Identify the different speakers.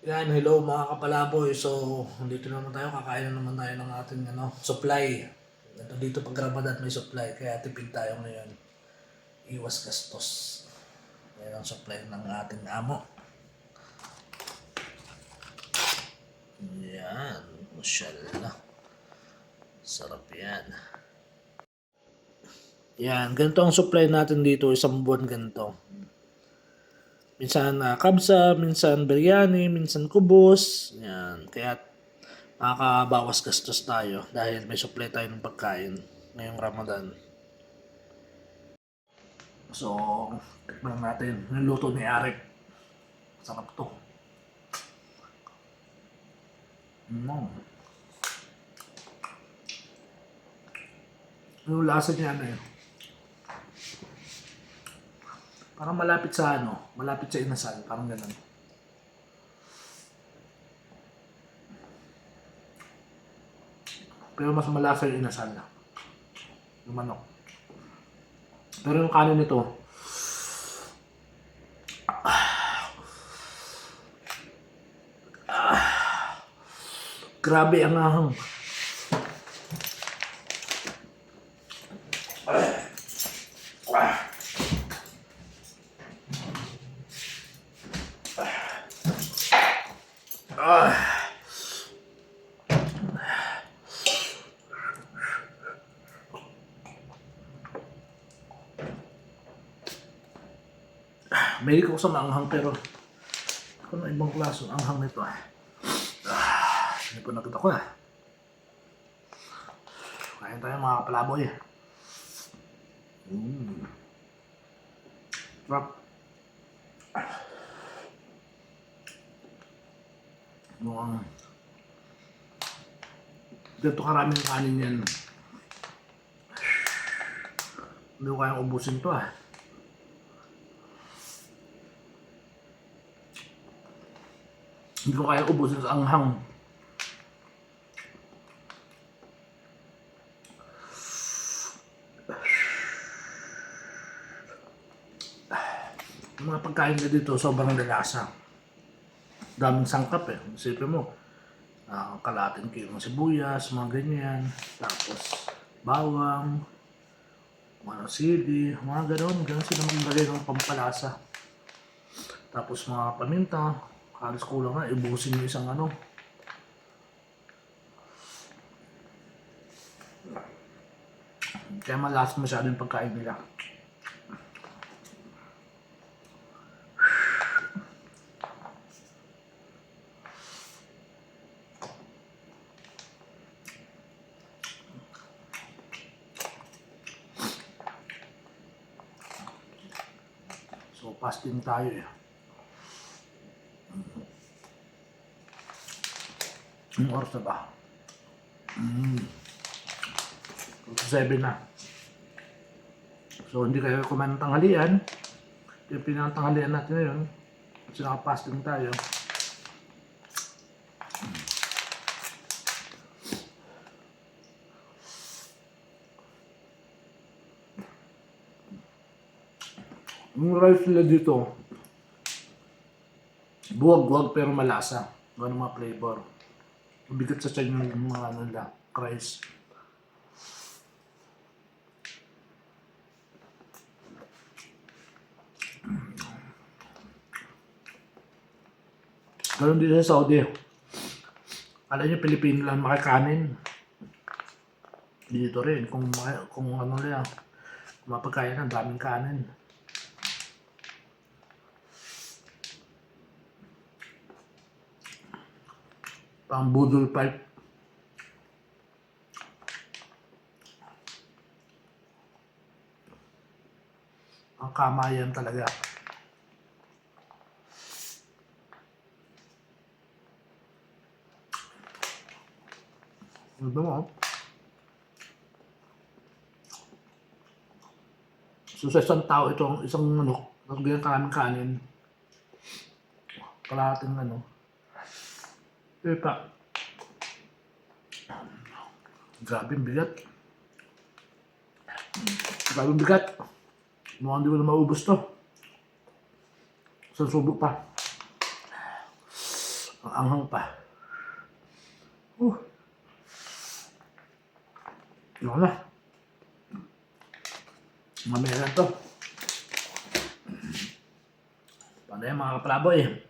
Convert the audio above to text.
Speaker 1: Yan, hello mga kapalaboy. So, dito naman tayo, kakain na naman tayo ng ating ano, supply. Ito dito pag Ramadan may supply, kaya tipid tayo ngayon. Iwas gastos. Yan ang supply ng ating amo. Yan, masyallah. Sarap yan. Yan, ganito ang supply natin dito, isang buwan ganito. Minsan uh, kabsa, minsan biryani, minsan kubos. Yan. Kaya makakabawas gastos tayo dahil may supply tayo ng pagkain ngayong Ramadan. So, tikman natin. Niluto ni Arif. Sarap to. Mm. Yung lasa niya ano eh. Parang malapit sa ano, malapit sa inasal, parang ganun. Pero mas malasa yung inasal na. Yung manok. Pero yung kanin nito, grabe ang ahang. May ko sa maanghang pero kung ano ibang klaso ang anghang nito eh. Ah, hindi po nakita ko eh. Kain tayo mga kapalaboy eh. Mm. Sarap. Mukhang ganito karaming kanin yan. Hindi ko kayang ubusin to ah. Hindi ko kaya ubusin sa anghang. Mga pagkain na dito, sobrang lalasa. Daming sangkap eh. Isipin mo, uh, kalating kilo ng sibuyas, mga ganyan. Tapos, bawang, mga sili, mga ganon. Ganon sila maglagay ng pampalasa. Tapos mga paminta, halos kulang na, ibusin yung isang ano. Kaya malas masyado yung pagkain nila. So, fasting tayo eh. Anong oras na ba? Mm. 7 na. So, hindi kayo kumain ng tanghalian. Yung pinantanghalian natin ngayon. Kasi nakapasting tayo. Yung rice nila dito, buwag-buwag pero malasa. Ganun mga flavor. Mabigat sa tiyan yung mga ano nila, rice. Ganun din sa Saudi. Alam niyo, Pilipino lang makakanin. Dito rin, kung, kung ano nila, mapagkain ng daming kanin. Pang budol pipe. Ang kamayan talaga. Ano mo? So sa isang tao itong isang manok, nagbilang karaming kanin. Kalahating ano. Epa. Grabe ang bigat. Grabe ang bigat. Mukhang hindi ko na maubos to. Isang subo pa. Ang anghang pa. Uh. Yun na. Mamaya na to. Paano yan mga kaplaboy?